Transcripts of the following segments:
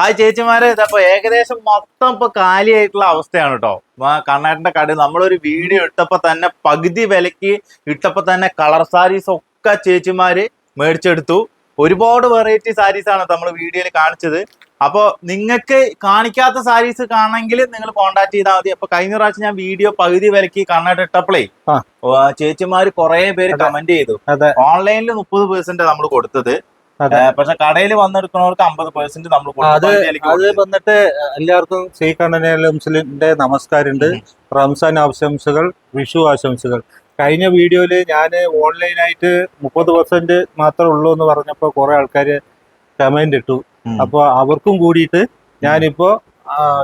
Hi ചേച്ചിമാരെ. ഇതപ്പോ ഏകദേശം മൊത്തം ഇപ്പൊ കാലിയായിട്ടുള്ള അവസ്ഥയാണ് കേട്ടോ കണ്ണാട്ടിന്റെ കട നമ്മളൊരു വീഡിയോ ഇട്ടപ്പോ തന്നെ പകുതി വിലക്ക് ഇട്ടപ്പോ തന്നെ കളർ സാരീസ് ഒക്കെ ചേച്ചിമാര് മേടിച്ചെടുത്തു. ഒരുപാട് വെറൈറ്റി സാരീസ് ആണ് നമ്മൾ വീഡിയോയിൽ കാണിച്ചത്. അപ്പൊ നിങ്ങൾക്ക് കാണിക്കാത്ത സാരീസ് കാണണമെങ്കിൽ നിങ്ങൾ കോണ്ടാക്ട് ചെയ്താൽ മതി. അപ്പൊ കഴിഞ്ഞ പ്രാവശ്യം ഞാൻ വീഡിയോ പകുതി വിലക്ക് കണ്ണാട്ട് ഇട്ടപ്പോഴേ ആ. ചേച്ചിമാര് കുറെ പേര് കമന്റ് ചെയ്തു. ഓൺലൈനിൽ മുപ്പത് പെർസെന്റ് നമ്മൾ കൊടുത്തത്. പക്ഷെ കടയിൽ വന്നെടുക്കുന്നവർക്ക് അമ്പത് പെർസെന്റ് നമ്മൾ അത് അത് വന്നിട്ട് എല്ലാവർക്കും ശ്രീകണ്ഠനെ മുസ്ലിന്റെ നമസ്കാരമുണ്ട്. റംസാൻ ആശംസകൾ വിഷു ആശംസകൾ. കഴിഞ്ഞ വീഡിയോയിൽ ഞാൻ ഓൺലൈനായിട്ട് മുപ്പത് പെർസെന്റ് മാത്രമേ ഉള്ളൂ എന്ന് പറഞ്ഞപ്പോൾ കുറെ ആൾക്കാർ കമന്റ് ഇട്ടു. അപ്പോൾ അവർക്കും കൂടിയിട്ട് ഞാനിപ്പോ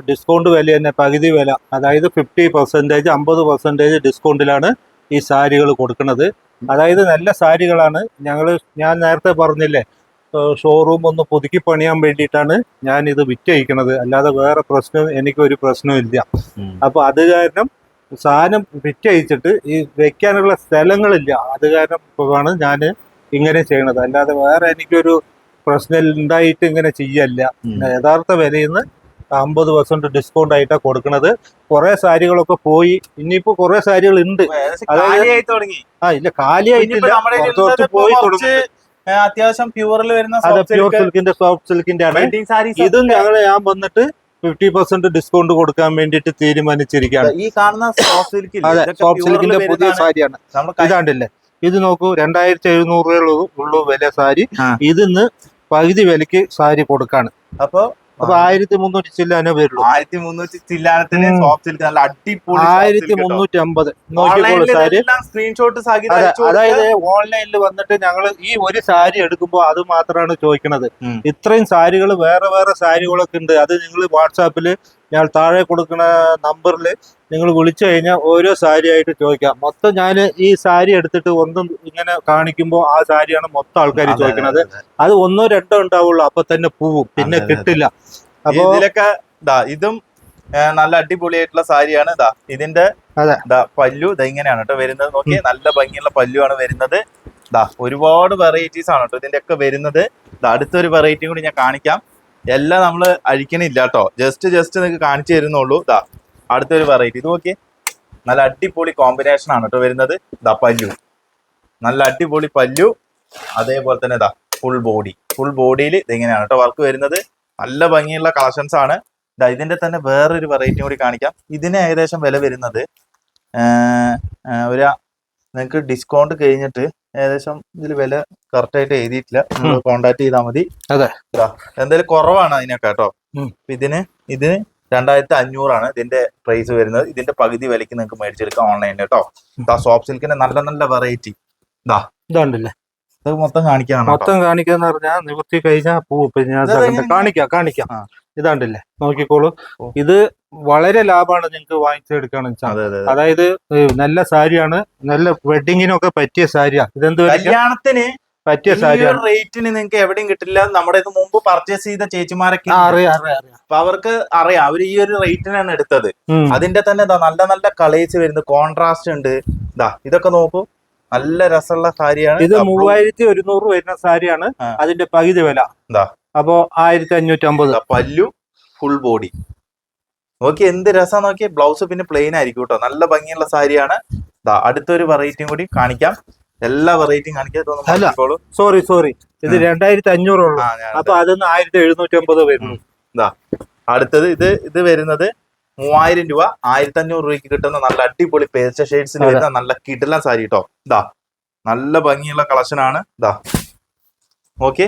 ഡിസ്കൗണ്ട് വില തന്നെ പകുതി വില അതായത് ഫിഫ്റ്റി പെർസെന്റേജ് അമ്പത് പെർസെന്റേജ് ഡിസ്കൗണ്ടിലാണ് ഈ സാരികൾ കൊടുക്കുന്നത് അതായത് നല്ല സാരികളാണ് ഞങ്ങൾ ഞാൻ നേരത്തെ പറഞ്ഞില്ലേ ഷോറൂം ഒന്ന് പുതുക്കി പണിയാൻ വേണ്ടിയിട്ടാണ് ഞാൻ ഇത് വിറ്റഴിക്കുന്നത് അല്ലാതെ വേറെ പ്രശ്നം എനിക്ക് ഒരു പ്രശ്നവും ഇല്ല. അപ്പൊ അത് കാരണം സാധനം വിറ്റഴിച്ചിട്ട് ഈ വെക്കാനുള്ള സ്ഥലങ്ങളില്ല. അത് കാരണം ആണ് ഞാൻ ഇങ്ങനെ ചെയ്യണത്. അല്ലാതെ വേറെ എനിക്കൊരു പ്രശ്നം ഉണ്ടായിട്ട് ഇങ്ങനെ ചെയ്യല്ല. യഥാർത്ഥ വിലയിൽ നിന്ന് അമ്പത് പെർസെന്റ് ഡിസ്കൗണ്ട് ആയിട്ടാണ് കൊടുക്കുന്നത് കുറെ സാരികളൊക്കെ പോയി. ഇനിയിപ്പോ കുറെ സാരികൾ ഉണ്ട് ആ ഇല്ല കാലിയായിട്ടില്ല. പോയി തുടങ്ങും അത്യാവശ്യം പ്യൂറിൽ വരുന്ന അതെ പ്യൂർ സിൽക്കിന്റെ സോഫ്റ്റ് സിൽക്കിന്റെ ആണ് ഇതും ഞങ്ങൾ ഞാൻ വന്നിട്ട് ഫിഫ്റ്റി പെർസെന്റ് ഡിസ്കൗണ്ട് കൊടുക്കാൻ വേണ്ടിട്ട് തീരുമാനിച്ചിരിക്കുകയാണ്. ഈ കാണുന്ന സോഫ്റ്റ് സിൽക്കിന്റെ പുതിയ സാരിയാണ്. ഇതാണ്ടല്ലേ? ഇത് നോക്കൂ രണ്ടായിരത്തി എഴുന്നൂറ് രൂപ ഉള്ളൂ വില സാരി. ഇതിന്ന് പകുതി വിലക്ക് സാരി കൊടുക്കാണ്. അപ്പൊ അപ്പൊ ആയിരത്തി മുന്നൂറ്റി ചില്ലാനേ വരുള്ളൂ ആയിരത്തി മുന്നൂറ്റി ചില്ലാനത്തിന് സോഫ്റ്റ് സിൽക്ക് നല്ല അടിപൊളി ആയിരത്തി മുന്നൂറ്റി അമ്പത് സ്ക്രീൻഷോട്ട് അതെ അതായത് ഓൺലൈനിൽ വന്നിട്ട് ഞങ്ങൾ ഈ ഒരു സാരി എടുക്കുമ്പോൾ അത് മാത്രമാണ് ചോദിക്കണത്. ഇത്രയും സാരികൾ വേറെ വേറെ സാരികളൊക്കെ ഉണ്ട്. അത് നിങ്ങൾ വാട്സാപ്പിൽ ഞാൻ താഴെ കൊടുക്കുന്ന നമ്പറിൽ നിങ്ങൾ വിളിച്ചു കഴിഞ്ഞാൽ ഓരോ സാരി ആയിട്ട് ചോദിക്കാം. മൊത്തം ഞാൻ ഈ സാരി എടുത്തിട്ട് ഒന്നും ഇങ്ങനെ കാണിക്കുമ്പോൾ ആ സാരിയാണ് മൊത്തം ആൾക്കാർ ചോദിക്കുന്നത് അത് ഒന്നോ രണ്ടോ ഉണ്ടാവുള്ളൂ അപ്പൊ തന്നെ പോവും. പിന്നെ കിട്ടില്ല. അപ്പൊ ഇതിലൊക്കെ ഇതും നല്ല അടിപൊളിയായിട്ടുള്ള സാരിയാണ്. ഇതാ ഇതിന്റെ പല്ലു ദാ ഇങ്ങനെയാണ് കേട്ടോ വരുന്നത്. നോക്കി നല്ല ഭംഗിയുള്ള പല്ലുവാണ് വരുന്നത്. ദാ ഒരുപാട് വെറൈറ്റീസ് ആണ് കേട്ടോ ഇതിന്റെ ഒക്കെ വരുന്നത് അടുത്തൊരു വെറൈറ്റിയും കൂടി ഞാൻ കാണിക്കാം. എല്ലാം നമ്മൾ അഴിക്കണില്ല കേട്ടോ ജസ്റ്റ് ജസ്റ്റ് നിങ്ങൾക്ക് കാണിച്ചു തരുന്നുള്ളൂ ഇതാ അടുത്തൊരു വെറൈറ്റി ഇത് നോക്കിയേ. നല്ല അടിപൊളി കോമ്പിനേഷൻ ആണ് കേട്ടോ വരുന്നത്. ഇതാ പല്ലു. നല്ല അടിപൊളി പല്ലു. അതേപോലെ തന്നെ ഇതാ ഫുൾ ബോഡി ഫുൾ ബോഡിയിൽ ഇതെങ്ങനെയാണ് കേട്ടോ വർക്ക് വരുന്നത്. നല്ല ഭംഗിയുള്ള കളക്ഷൻസ് ആണ്. ഇതാ ഇതിന്റെ തന്നെ വേറൊരു വെറൈറ്റി കൂടി കാണിക്കാം. ഇതിന് ഏകദേശം വില വരുന്നത് ഒരു നിങ്ങൾക്ക് ഡിസ്കൗണ്ട് കഴിഞ്ഞിട്ട് ഏകദേശം ഇതിൽ വില കറക്റ്റ് ആയിട്ട് എഴുതിയിട്ടില്ല. നിങ്ങൾ കോണ്ടാക്ട് ചെയ്താൽ മതി. അതെ. എന്തായാലും കുറവാണ് അതിനൊക്കെ കേട്ടോ. ഇതിന് ഇതിന് രണ്ടായിരത്തി അഞ്ഞൂറാണ് ഇതിന്റെ പ്രൈസ് വരുന്നത്. ഇതിന്റെ പകുതി വിലയ്ക്ക് നിങ്ങൾക്ക് മേടിച്ചെടുക്കാം ഓൺലൈനിൽ കേട്ടോ. ദാ സോഫ്റ്റ് സിൽക്കിന്റെ നല്ല നല്ല വെറൈറ്റി ഇതാ ഇത് മൊത്തം കാണിക്കാണ് കേട്ടോ. മൊത്തം കാണിക്കാന്ന് പറഞ്ഞാൽ നിവർത്തി കഴിഞ്ഞാൽ പോവും. കാണിക്കാം കാണിക്കാം. ഇതാണ്ടില്ലേ? നോക്കിക്കോളൂ. ഇത് വളരെ ലാഭമാണ് നിങ്ങൾക്ക് വാങ്ങിച്ചെടുക്കുകയാണെന്ന് വെച്ചാൽ. അതെ അതെ അതെ. അതായത് നല്ല സാരിയാണ്. നല്ല വെഡിങ്ങിനൊക്കെ പറ്റിയ സാരിയാ. ഇതെന്ത് കല്യാണത്തിന് പറ്റിയ സാരി സാരിയാണ് റേറ്റിന് നിങ്ങൾക്ക് എവിടെയും കിട്ടില്ല. നമ്മുടെ ഇത് മുമ്പ് പർച്ചേസ് ചെയ്ത ചേച്ചിമാരൊക്കെ. അറിയാം അപ്പൊ അവർക്ക് അറിയാം. അവർ ഈ ഒരു റേറ്റിനാണ് എടുത്തത്. അതിന്റെ തന്നെ നല്ല നല്ല കളേഴ്സ് വരുന്നത് കോൺട്രാസ്റ്റ് ഉണ്ട്. ഇതാ ഇതൊക്കെ നോക്കൂ. നല്ല രസമുള്ള സാരിയാണ്. ഇത്. മൂവായിരത്തി ഒരുന്നൂറ് വരുന്ന സാരിയാണ്. അതിന്റെ പകുതി വില. ദാ. അപ്പോ ആയിരത്തി അഞ്ഞൂറ്റി അമ്പത് പല്ലു ഫുൾ ബോഡി നോക്കി എന്ത് രസം നോക്കി ബ്ലൗസ് പിന്നെ പ്ലെയിൻ ആയിരിക്കും കേട്ടോ. നല്ല ഭംഗിയുള്ള സാരിയാണ്. അടുത്തൊരു വെറൈറ്റിയും കൂടി കാണിക്കാം. എല്ലാ വെറൈറ്റിയും കാണിക്കാം. സോറി സോറി ഇത്. രണ്ടായിരത്തി അഞ്ഞൂറുള്ളൂ അപ്പൊ അതൊന്ന് ആയിരത്തി എഴുന്നൂറ്റി അമ്പത് വരുന്നു അടുത്തത് ഇത് ഇത് വരുന്നത് മൂവായിരം രൂപ ആയിരത്തി അഞ്ഞൂറ് രൂപയ്ക്ക് കിട്ടുന്ന നല്ല അടിപൊളി പേസ്റ്റ ഷെയ്ഡ്സിൽ. വരുന്ന നല്ല കിടിലൻ സാരി കേട്ടോ. ഇതാ നല്ല ഭംഗിയുള്ള കളക്ഷനാണ് ആണ്. ഇതാ ഓക്കെ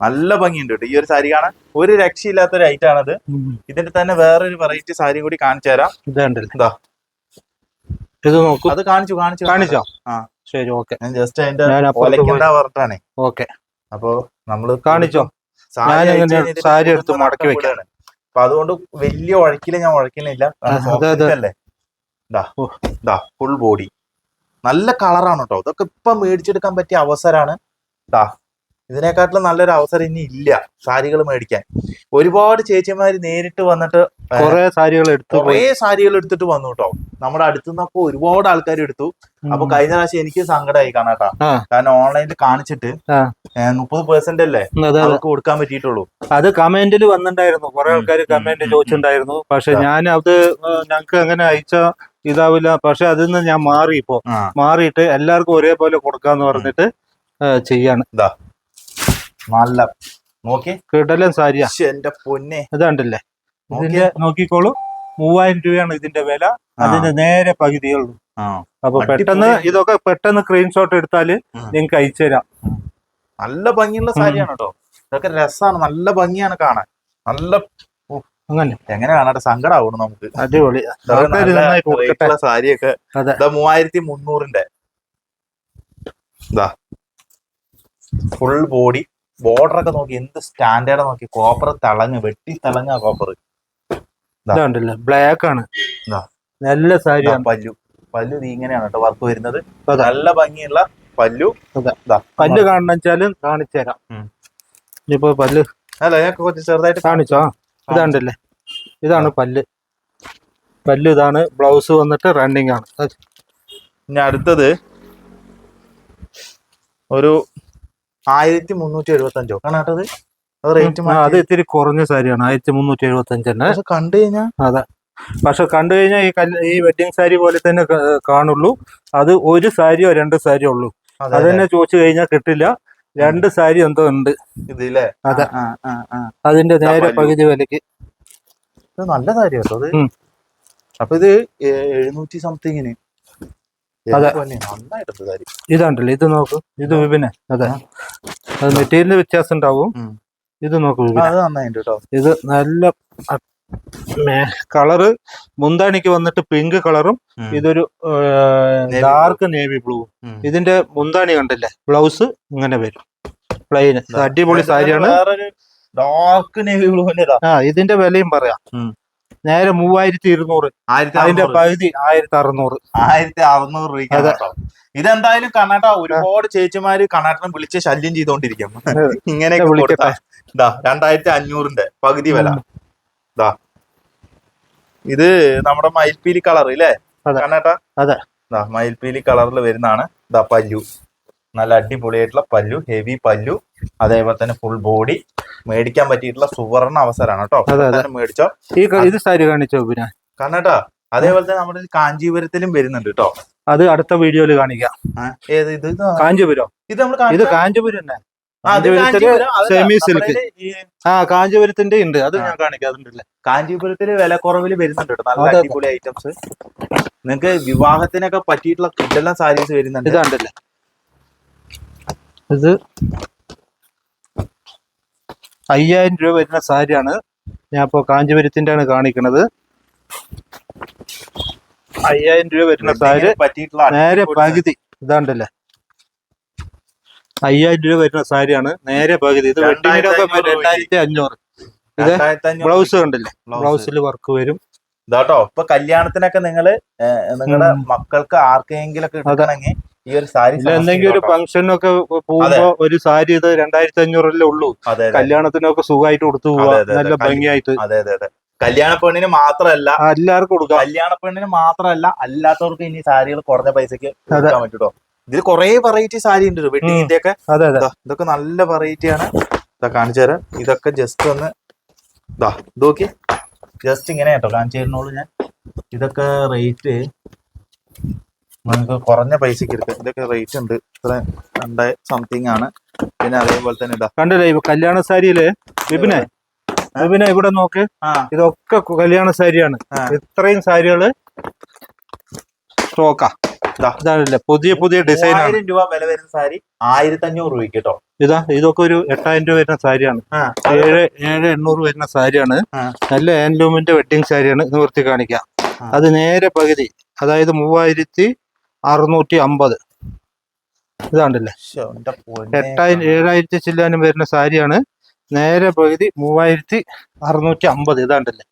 നല്ല ഭംഗിയുണ്ട് കേട്ടോ ഈ ഒരു സാരി കാണാൻ ഒരു രക്ഷയില്ലാത്ത ഒരു ഐറ്റം ആണത് ഇതിന്റെ തന്നെ വേറൊരു വെറൈറ്റി സാരി കൂടി കാണിച്ചു തരാം. ഇതാ. ഇത് നോക്കൂ. അത് കാണിച്ചു കാണിച്ചു കാണിച്ചോ? ആ. ശരി ഓക്കെ. ഞാൻ ജസ്റ്റ് അതിന്റെ പറഞ്ഞിട്ടാണേ ഓക്കെ. അപ്പൊ നമ്മൾ കാണിച്ചോ? സാരി എടുത്ത് മടക്കി വെക്കാണ് വെക്കാം. അപ്പൊ അതുകൊണ്ട് വലിയ ഉഴക്കിൽ ഞാൻ. അല്ലേ ദാ ഫുൾ ബോഡി നല്ല കളറാണ് കേട്ടോ ഇതൊക്കെ ഇപ്പൊ മേടിച്ചെടുക്കാൻ പറ്റിയ അവസരമാണ് ദാ ഇതിനെക്കാട്ടിലും നല്ലൊരു അവസരം ഇനി ഇല്ല സാരികൾ മേടിക്കാൻ. ഒരുപാട് ചേച്ചിമാര് നേരിട്ട് വന്നിട്ട് കുറെ സാരികൾ എടുത്തു കുറേ സാരികൾ എടുത്തിട്ട് വന്നു കേട്ടോ നമ്മുടെ അടുത്തുനിന്നൊക്കെ ഒരുപാട് ആൾക്കാർ എടുത്തു. അപ്പൊ കഴിഞ്ഞ പ്രാവശ്യം എനിക്ക് സങ്കടമായി കാണാട്ടാ. കാരണം ഓൺലൈനിൽ കാണിച്ചിട്ട്. മുപ്പത് പെർസെന്റ് അല്ലേ? അവർക്ക് കൊടുക്കാൻ പറ്റിയിട്ടുള്ളൂ. അത് കമന്റിൽ വന്നിട്ടുണ്ടായിരുന്നു കുറെ ആൾക്കാർ കമന്റ് ചോദിച്ചിട്ടുണ്ടായിരുന്നു പക്ഷെ ഞാൻ അത് ഞങ്ങൾക്ക് അങ്ങനെ അയച്ച ഇതാവില്ല. പക്ഷെ അതിൽ നിന്ന് ഞാൻ മാറി ഇപ്പോ. മാറിയിട്ട് എല്ലാവർക്കും ഒരേപോലെ കൊടുക്കാന്ന് പറഞ്ഞിട്ട് ചെയ്യാണ്. ചെയ്യാണ് നല്ല നോക്കി. കിടലൻ സാരിയാ. എന്റെ പൊന്നെ. ഇതാണ്ടല്ലേ ഇതിന്റെ നോക്കിക്കോളൂ. മൂവായിരം രൂപയാണ് ഇതിന്റെ വില. അതിന്റെ നേരെ പകുതിയുള്ളൂ. അപ്പൊ പെട്ടെന്ന് ഇതൊക്കെ പെട്ടെന്ന് സ്ക്രീൻഷോട്ട് എടുത്താൽ. നിങ്ങൾക്ക് അയച്ചു തരാം. നല്ല ഭംഗിയുള്ള സാരിയാണ് കേട്ടോ ഇതൊക്കെ രസമാണ് നല്ല ഭംഗിയാണ് കാണാൻ. നല്ല അങ്ങനെ. എങ്ങനെ കാണാട്ടെ സങ്കടാവണം നമുക്ക്. അടിപൊളി. സാരിയൊക്കെ. മൂവായിരത്തി മുന്നൂറിന്റെ. ഫുൾ ബോഡി ബോർഡർ ഒക്കെ നോക്കി എന്ത് സ്റ്റാൻഡേർഡ് നോക്കി? കോപ്പർ തിളങ്ങ് വെട്ടി തിളങ്ങ കോപ്പർ ഇതാണ്ടല്ലേ ബ്ലാക്ക് ആണ്. നല്ല സാരി പല്ലു. പല്ലു നീ ഇങ്ങനെയാണ് കേട്ടോ വർക്ക് വരുന്നത്. നല്ല ഭംഗിയുള്ള പല്ലു. പല്ലു ഇതാ. പല്ല് കാണണം വെച്ചാലും കാണിച്ചു തരാം. ഉം. ഇനിയിപ്പോ പല്ല് അല്ല ഞാൻ കുറച്ച് ചെറുതായിട്ട് കാണിച്ചോ? ഇതാണ്ടല്ലേ? ഇതാണ് പല്ല്. പല്ല് ഇതാണ്. ബ്ലൗസ് വന്നിട്ട് റണ്ണിങ് ആണ്. ഇനി അടുത്തത് ഒരു ആയിരത്തി മുന്നൂറ്റി എഴുപത്തി അഞ്ചോ കാണാട്ടത് അത് റേറ്റ് അത് ഇത്തിരി കുറഞ്ഞ സാരിയാണ്. ആയിരത്തി മുന്നൂറ്റി എഴുപത്തി അഞ്ചെന്നെ കണ്ടു കഴിഞ്ഞാൽ അതെ. പക്ഷെ കണ്ടു കഴിഞ്ഞാൽ ഈ കല്ല് ഈ വെഡിങ് സാരി പോലെ തന്നെ കാണുള്ളൂ. അത് ഒരു സാരിയോ രണ്ട് സാരിയോ ഉള്ളൂ. അത് തന്നെ ചോദിച്ചു കഴിഞ്ഞാൽ കിട്ടില്ല. രണ്ട് സാരി എന്തോ ഉണ്ട്. ഇതില്ലേ? അതെ. അതിന്റെ നേരെ. പകുതി വിലക്ക് നല്ല സാരി കേട്ടോ. അപ്പൊ ഇത് എഴുന്നൂറ്റി സംതിങ്ങിന് ഇതാണ്ടല്ലേ ഇത് നോക്ക്. ഇത് വിപിനെ. അതെ. അത് മെറ്റീരിയലിന് വ്യത്യാസം ഉണ്ടാവും. ഇത് നോക്ക് ഇത് നല്ല കളറ് മുന്താണിക്ക് വന്നിട്ട് പിങ്ക് കളറും ഇതൊരു ഡാർക്ക് നേവി ബ്ലൂ. ഇതിന്റെ മുന്താണി കണ്ടല്ലേ? ബ്ലൗസ് ഇങ്ങനെ വരും. പ്ലെയിന്. അടിപൊളി സാരിയാണ്. ഡാർക്ക് നേവി ബ്ലൂ ആ ഇതിന്റെ വിലയും പറയാം. നേരെ മൂവായിരത്തി ഇരുന്നൂറ് അതിന്റെ. പകുതി ആയിരത്തി അറുന്നൂറ് ആയിരത്തി അറുന്നൂറ് രൂപ ഇതെന്തായാലും കർണാടക ഒരുപാട് ചേച്ചിമാര് കർണാടകം വിളിച്ച് ശല്യം ചെയ്തോണ്ടിരിക്കും. ഇങ്ങനെയൊക്കെ വിളിക്കട്ടെ. ഇതാ രണ്ടായിരത്തി അഞ്ഞൂറിന്റെ പകുതി വില. ഇതാ ഇത് നമ്മുടെ മയിൽപ്പീലി കളർ ഇല്ലേ? കണ്ണാട്ട? അതെ. മയിൽപ്പീലി കളറിൽ വരുന്നതാണ്. ദ പല്ലു. നല്ല അടിപൊളിയായിട്ടുള്ള പല്ലു ഹെവി പല്ലു അതേപോലെ തന്നെ ഫുൾ ബോഡി മേടിക്കാൻ പറ്റിയിട്ടുള്ള സുവർണ അവസരമാണ് കേട്ടോ. മേടിച്ചോ. ഇത് സാരി കാണിച്ചോ പിന്നെ കർണാട്ടാ അതേപോലെ തന്നെ നമ്മുടെ കാഞ്ചീപുരത്തിലും വരുന്നുണ്ട് കേട്ടോ. അത് അടുത്ത വീഡിയോയിൽ കാണിക്കാം. ഏത് ഇത്? കാഞ്ചീപുരം. ഇത് നമ്മൾ ഇത് കാഞ്ചീപുരം തന്നെ. Semi silk. ആ കാഞ്ചീപുരത്തിന്റെ ഉണ്ട്. അത് ഞാൻ കാണിക്കാറുണ്ടല്ലേ. കാഞ്ചീപുരത്തിൽ വില കുറവിൽ വരുന്നുണ്ട് കേട്ടോ. നല്ല. അടിപൊളി ഐറ്റംസ് നിങ്ങക്ക് വിവാഹത്തിനൊക്കെ പറ്റിയിട്ടുള്ള ഫുഡെല്ലാം സാരീസ് വരുന്നുണ്ട്. ഇതാണ്ടല്ലേ ഇത് അയ്യായിരം രൂപ വരുന്ന സാരിയാണ് ഞാൻ ഇപ്പോൾ കാഞ്ചീപുരത്തിന്റെ ആണ് കാണിക്കുന്നത് അയ്യായിരം രൂപ വരുന്ന സാരി നേരെ പകുതി ഇതാണ്ടല്ലേ? അയ്യായിരം രൂപ വരുന്ന സാരിയാണ് നേരെ പകുതി. ഇത് രണ്ടായിരത്തി അഞ്ഞൂറ് ഇത് ബ്ലൗസ് കണ്ടില്ലേ? ബ്ലൗസിൽ വർക്ക് വരും. ഇതാട്ടോ. ഇപ്പൊ കല്യാണത്തിനൊക്കെ നിങ്ങൾ നിങ്ങളുടെ മക്കൾക്ക് ആർക്കെങ്കിലും ഒക്കെ എടുക്കണമെങ്കിൽ ഈ ഒരു സാരി എന്തെങ്കിലും ഒരു ഫംഗ്ഷനൊക്കെ പോകുമ്പോ ഒരു സാരി ഇത് രണ്ടായിരത്തി അഞ്ഞൂറല്ലേ ഉള്ളൂ കല്യാണത്തിനൊക്കെ സുഖമായിട്ട് കൊടുത്തു പോവാ. നല്ല ഭംഗിയായിട്ട്. അതെ അതെ അതെ. കല്യാണ പെണ്ണിന് മാത്രമല്ല എല്ലാവർക്കും കൊടുക്കാം കല്യാണ പെണ്ണിന് മാത്രമല്ല അല്ലാത്തവർക്ക് ഇനി സാരികൾ കുറഞ്ഞ പൈസക്ക് കൊടുക്കാൻ പറ്റൂട്ടോ. ഇതിൽ കുറെ വെറൈറ്റി സാരി ഉണ്ട് വെഡിങ്ങിന്റെ ഒക്കെ അതെ അതെ. ഇതാ, ഇതൊക്കെ നല്ല വെറൈറ്റി ആണ്. ഇതാ കാണിച്ചു തരാം. ഇതൊക്കെ ജസ്റ്റ് ഒന്ന് ഇതാ ഇത് നോക്കി. ജസ്റ്റ് ഇങ്ങനെ കേട്ടോ. കാണിച്ചു തരുന്നുള്ളൂ ഞാൻ. ഇതൊക്കെ റേറ്റ് നിങ്ങൾക്ക് കുറഞ്ഞ പൈസക്ക് എടുക്കാം. ഇതൊക്കെ റേറ്റ് ഉണ്ട്. ഇത്ര രണ്ട് സംതിങ് ആണ്. പിന്നെ അതേപോലെ തന്നെ ഇതാ. കണ്ടില്ലേ ഇപ്പൊ കല്യാണ സാരിയിൽ? വിപിനെ? വിപിനെ ഇവിടെ നോക്ക്. ഇതൊക്കെ കല്യാണ സാരിയാണ്. ഇത്രയും സാരികൾ സ്റ്റോക്കാ. ഇതാണല്ലേ. പുതിയ പുതിയ ഡിസൈൻ ആയിരം രൂപ വില വരുന്ന സാരി ആയിരത്തി അഞ്ഞൂറ് രൂപയ്ക്ക് കേട്ടോ. ഇതാ ഇതൊക്കെ ഒരു എട്ടായിരം രൂപ വരുന്ന സാരിയാണ്. ഏഴ് ഏഴ് എണ്ണൂറ് വരുന്ന സാരിയാണ്. നല്ല ഹാൻഡ്ലൂമിന്റെ വെഡിങ് സാരിയാണ്. നിവർത്തി കാണിക്കാം. അത് നേരെ പകുതി. അതായത് മൂവായിരത്തി അറുന്നൂറ്റി അമ്പത് ഇതാണ്ടല്ലേ എട്ടായിരം ഏഴായിരത്തി ചില്ലാനും വരുന്ന സാരിയാണ്. നേരെ പകുതി മൂവായിരത്തി അറുന്നൂറ്റി അമ്പത് ഇതാണ്ടല്ലേ?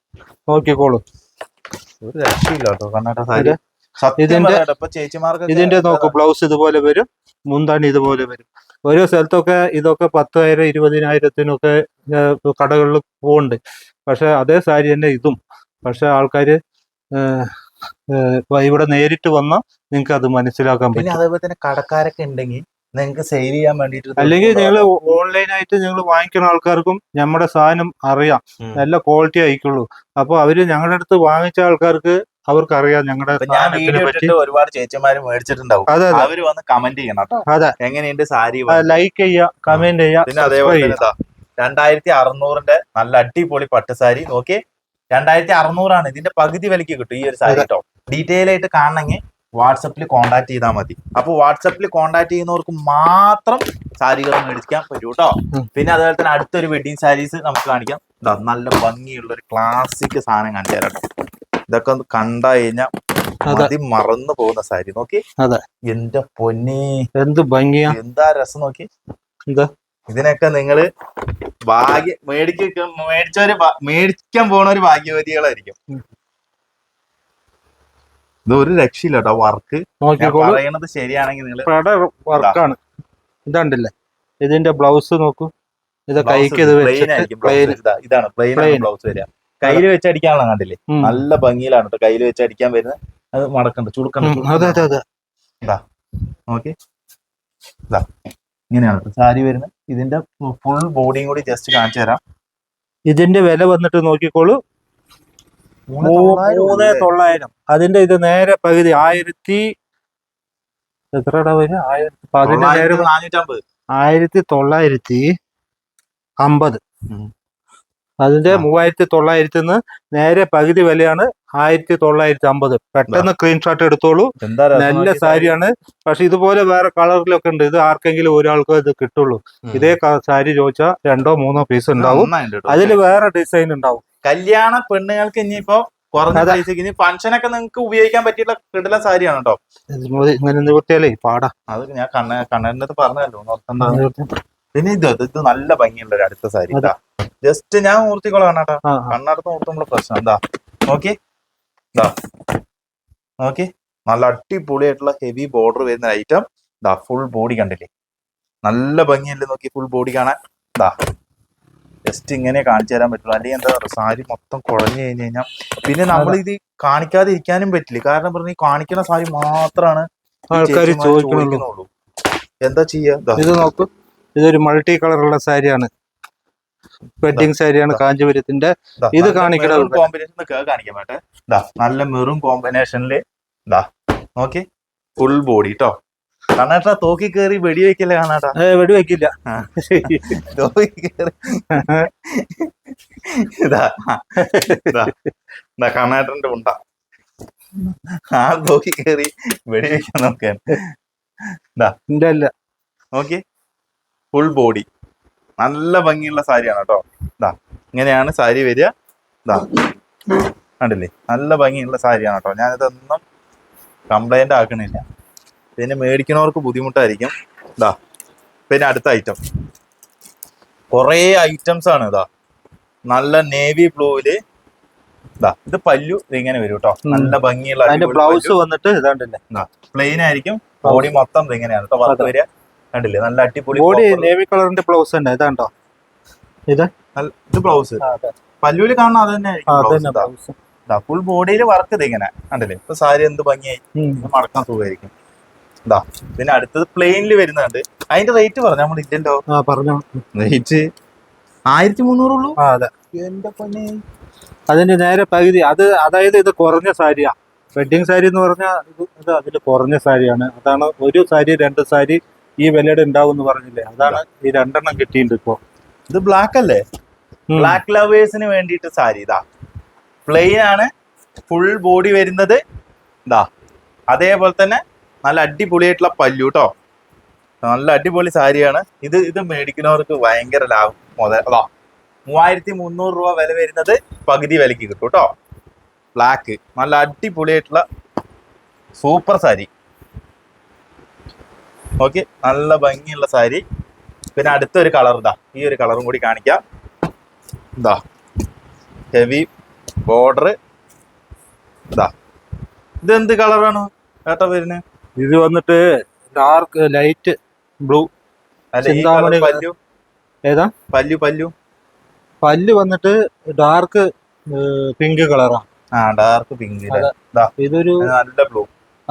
നോക്കിക്കോളൂ. ഒരു രക്ഷയില്ല കേട്ടോ കർണാടക സാരി. സത്യം ഇതിന്റെ- ഇതിന്റെ നോക്കൂ ബ്ലൗസ് ഇതുപോലെ വരും മുന്താണി ഇതുപോലെ വരും. ഓരോ സ്ഥലത്തൊക്കെ ഇതൊക്കെ പത്തായിരം ഇരുപതിനായിരത്തിനൊക്കെ കടകളിൽ പോകുന്നുണ്ട് പക്ഷെ അതേ സാരി തന്നെ ഇതും. പക്ഷെ ഇപ്പൊ ഇവിടെ നേരിട്ട് വന്നാൽ നിങ്ങൾക്ക് അത് മനസ്സിലാക്കാൻ പറ്റും. അതേപോലെ തന്നെ കടക്കാരൊക്കെ ഉണ്ടെങ്കിൽ നിങ്ങൾക്ക് സെയിൽ ചെയ്യാൻ വേണ്ടിട്ട് അല്ലെങ്കിൽ ഞങ്ങൾ ഓൺലൈനായിട്ട് ഞങ്ങൾ വാങ്ങിക്കുന്ന ആൾക്കാർക്കും നമ്മുടെ സാധനം അറിയാം. നല്ല ക്വാളിറ്റി ആയിക്കുള്ളൂ അപ്പൊ അവർ ഞങ്ങളുടെ അടുത്ത് വാങ്ങിച്ച ആൾക്കാർക്ക് അവർക്ക് അറിയാം ഞങ്ങളുടെ ഒരുപാട് ചേച്ചിമാര് മേടിച്ചിട്ടുണ്ടാവും. അവർ വന്ന് കമന്റ് ചെയ്യണം അതെ. എങ്ങനെയുണ്ട് സാരി ലൈക്ക് ചെയ്യുക കമന്റ് ചെയ്യുക പിന്നെ അതേപോലെ രണ്ടായിരത്തി അറുന്നൂറിന്റെ നല്ല അടിപൊളി പട്ടുസാരി. നോക്കി രണ്ടായിരത്തി അറുന്നൂറാണ് ഇതിന്റെ പകുതി വിലയ്ക്ക് കിട്ടും ഈ ഒരു സാരി ടോപ്പ് കേട്ടോ. ഡീറ്റെയിൽ ആയിട്ട് കാണണമെങ്കിൽ വാട്സപ്പിൽ കോൺടാക്ട് ചെയ്താൽ മതി. അപ്പൊ വാട്സപ്പിൽ കോൺടാക്ട് ചെയ്യുന്നവർക്ക് മാത്രം സാരികൾ മേടിക്കാൻ പറ്റൂ കേട്ടോ. പിന്നെ അതുപോലെ തന്നെ അടുത്തൊരു വെഡിങ് സാരീസ് നമുക്ക് കാണിക്കാം. നല്ല ഭംഗിയുള്ള ഒരു ക്ലാസിക് സാധനം കാണിച്ചു തരാം ഇതൊക്കെ ഒന്ന് കണ്ടു കഴിഞ്ഞാൽ മതി മറന്നു പോകുന്ന സാരി. നോക്കി. അതെ. എന്റെ പൊന്നേ. എന്ത് ഭംഗിയാ. എന്താ രസം നോക്കി. എന്താ? ഇതിനൊക്കെ നിങ്ങൾ ഭാഗ്യ മേടിക്ക മേടിച്ചവര് മേടിക്കാൻ പോണ ഒരു ഭാഗ്യവതികളായിരിക്കും. ഇത് ഒരു രക്ഷയില്ല കേട്ടോ വർക്ക് പറയണത് ശരിയാണെങ്കിൽ നിങ്ങൾ വർക്കാണ് ഇതാണ്ടില്ലേ ഇതിന്റെ ബ്ലൗസ് നോക്കൂ. ഇത് കൈക്ക് ഇത് ഇതാണ്. പ്ലെയിൻ. ബ്ലൗസ് വരിക. കയ്യിൽ വെച്ച് അടിക്കാനുള്ള കണ്ടില്ലേ. നല്ല ഭംഗിയിലാണ് കേട്ടോ കയ്യിൽ വെച്ച് അടിക്കാൻ വരുന്നത്. അത് മടക്കണ്ട ചുടുക്കണ്ട നോക്കി. ഇതാ. ഇങ്ങനെയാണ്. സാരി വരുന്നത്. ഇതിന്റെ ഫുൾ ബോഡിയും കൂടി ജസ്റ്റ് കാണിച്ചു തരാം. ഇതിന്റെ വില വന്നിട്ട് നോക്കിക്കോളൂ. മൂന്ന് തൊള്ളായിരം അതിന്റെ ഇത് നേരെ പകുതി ആയിരത്തി എത്രടാ വരും ആയിരത്തി തൊള്ളായിരത്തി ആയിരത്തി തൊള്ളായിരത്തി അമ്പത്. അതിന്റെ. മൂവായിരത്തി തൊള്ളായിരത്തി നിന്ന് നേരെ പകുതി വിലയാണ് ആയിരത്തി തൊള്ളായിരത്തി അമ്പത് പെട്ടെന്ന് സ്ക്രീൻഷോട്ട് എടുത്തോളൂ നല്ല സാരിയാണ്. പക്ഷെ ഇതുപോലെ വേറെ കളറിലൊക്കെ ഉണ്ട്. ഇത് ആർക്കെങ്കിലും ഒരാൾക്ക് ഇത് കിട്ടുള്ളൂ. ഇതേ സാരി ചോദിച്ചാൽ രണ്ടോ മൂന്നോ പീസ് ഉണ്ടാവും. അതിൽ വേറെ ഡിസൈൻ ഉണ്ടാവും. കല്യാണ പെണ്ണുങ്ങൾക്ക് ഇനിയിപ്പോ കുറഞ്ഞ അതെ. പൈസക്ക് ഇനി ഫംഗ്ഷനൊക്കെ നിങ്ങൾക്ക് ഉപയോഗിക്കാൻ പറ്റിയുള്ള കിടല സാരിയാണ് കേട്ടോ. ഇങ്ങനെ നിവർത്തിയാലേ പാടാ. അത് ഞാൻ കണ്ണ കണ്ണനത്ത് പറഞ്ഞല്ലോ പിന്നെ ഇത് ഇത് നല്ല ഭംഗിയുള്ള ഒരു അടുത്ത സാരി. ജസ്റ്റ് ഞാൻ ഓർത്തിക്കോളാം കേട്ടോ. കണ്ണാടത്ത് നോക്കുമ്പോൾ പ്രശ്നം. എന്താ നോക്കി. ഇതാ നോക്കി. നല്ല അടിപൊളിയായിട്ടുള്ള ഹെവി ബോർഡർ വരുന്ന ഐറ്റം ഇതാ ഫുൾ ബോഡി കണ്ടില്ലേ? നല്ല ഭംഗിയല്ലേ നോക്കി ഫുൾ ബോഡി കാണാൻ. ഇതാ ജസ്റ്റ് ഇങ്ങനെ കാണിച്ചു തരാൻ പറ്റുള്ളൂ. അല്ലെങ്കിൽ എന്താ പറയുക സാരി മൊത്തം കുഴഞ്ഞു കഴിഞ്ഞു കഴിഞ്ഞാൽ പിന്നെ നമ്മൾ ഇത് കാണിക്കാതെ ഇരിക്കാനും പറ്റില്ല. കാരണം പറഞ്ഞ കാണിക്കുന്ന സാരി മാത്രമാണ് ആൾക്കാർ ചോദിക്കുന്നുള്ളൂ. എന്താ ചെയ്യാ? ഇത് നോക്കൂ. ഇതൊരു മൾട്ടി കളറുള്ള സാരിയാണ്. വെഡിങ് സാരിയാണ് കാഞ്ചീപുരത്തിന്റെ. ഇത് കാണിക്കണം കോമ്പിനേഷൻ കാണിക്കാൻ പറ്റേ നല്ല മെറും കോമ്പിനേഷനിൽ ദാ നോക്കി. ഫുൾ ബോഡി ട്ടോ. കണ്ണാട്ടാ തോക്കി കയറി വെടി വെക്കല്ലേ കാണാട്ടാ വെടിവെക്കില്ല. വെടി വെക്കില്ല ആ. തോക്കി കേറി. ഇതാ ഇതാ ഇതാ കണ്ണാട്ടന്റെ ഉണ്ട ആ തോക്കി കയറി വെടി വെക്കാൻ നോക്കാൻ ഇല്ല നോക്കി. ഫുൾ ബോഡി നല്ല ഭംഗിയുള്ള സാരിയാണ് കേട്ടോ. ഇതാ ഇങ്ങനെയാണ് സാരി വരിക. ഇതാ കണ്ടില്ലേ? നല്ല ഭംഗിയുള്ള സാരിയാണ് കേട്ടോ. ഞാനിതൊന്നും കംപ്ലൈന്റ് ആക്കണില്ല. പിന്നെ മേടിക്കുന്നവർക്ക് ബുദ്ധിമുട്ടായിരിക്കും. ഇതാ പിന്നെ അടുത്ത ഐറ്റം കുറേ ഐറ്റംസ് ആണ് ഇതാ. നല്ല നേവി ബ്ലൂവിൽ ഇതാ ഇത് പല്ലു ഇങ്ങനെ വരും കേട്ടോ. നല്ല ഭംഗിയുള്ള ബ്ലൗസ് വന്നിട്ട് ഇതാണ്ടില്ലേ പ്ലെയിൻ ആയിരിക്കും. ബോഡി മൊത്തം ഇങ്ങനെയാണ് കേട്ടോ. വർക്ക്. വരിക. കണ്ടില്ലേ? നല്ല അടിപൊളി ബോഡി. നേവി കളറിന്റെ ബ്ലൗസ് ഉണ്ട് ഇതാണ്ടോ ഇത്? ഇത് ബ്ലൗസ് പല്ലുവിൽ കാണണം അത് തന്നെ ഫുൾ ബോഡിയിൽ വർക്ക് ഇത്. ഇങ്ങനെ. കണ്ടില്ലേ? ഇപ്പൊ സാരി എന്ത് ഭംഗിയായി. ഇത് മടക്കാൻ സുഖമായിരിക്കും. ഇതാ പിന്നെ അടുത്തത് പ്ലെയിനിൽ വരുന്നുണ്ട്. അതിന്റെ റേറ്റ് പറഞ്ഞു? നമ്മൾ ഇല്ലല്ലോ പറഞ്ഞു പറഞ്ഞോ. റേറ്റ് ആയിരത്തി മുന്നൂറുള്ളൂ എന്റെ പൊന്നെ. അതിന്റെ നേരെ പകുതി. അത് അതായത് ഇത് കുറഞ്ഞ സാരിയാ. വെഡിങ് സാരി എന്ന് പറഞ്ഞാൽ ഇത് ഇത് അതിൽ കുറഞ്ഞ സാരിയാണ്. അതാണ് ഒരു സാരി രണ്ട് സാരി ഈ വിലയുടെ ഉണ്ടാവും എന്ന് പറഞ്ഞില്ലേ? അതാണ് ഈ രണ്ടെണ്ണം കിട്ടിയിട്ടുണ്ട് ഇപ്പോ. ഇത് ബ്ലാക്ക് അല്ലേ? ബ്ലാക്ക് ലവേഴ്സിന് വേണ്ടിയിട്ട് സാരി ഇതാ. പ്ലെയിൻ ആണ്. ഫുൾ ബോഡി വരുന്നത് ഇതാ. അതേപോലെ തന്നെ നല്ല അടിപൊളിയായിട്ടുള്ള പല്ലു കേട്ടോ നല്ല അടിപൊളി സാരിയാണ് ഇത് ഇത് മേടിക്കുന്നവർക്ക് ഭയങ്കര ലാഭം. മുതൽ അതാ. മൂവായിരത്തി മുന്നൂറ് രൂപ വില വരുന്നത് പകുതി വിലക്ക് കിട്ടും കേട്ടോ ബ്ലാക്ക് നല്ല അടിപൊളിയായിട്ടുള്ള സൂപ്പർ സാരി ഓക്കെ നല്ല ഭംഗിയുള്ള സാരി. പിന്നെ അടുത്തൊരു കളർ ഇതാ. ഈ ഒരു കളറും കൂടി കാണിക്കാം. ഇതാ. Heavy border. ഇതാ. ഇത് എന്ത് കളറാണ് ഏട്ടാ വരുന്നത് ഇത് വന്നിട്ട് ഡാർക്ക് ലൈറ്റ് ബ്ലൂ. പല്ലു? ഏതാ? പല്ലു പല്ലു. പല്ല് വന്നിട്ട് ഡാർക്ക് പിങ്ക് കളറാണ് ആ ഡാർക്ക് പിങ്ക്. ഇതൊരു നല്ല ബ്ലൂ.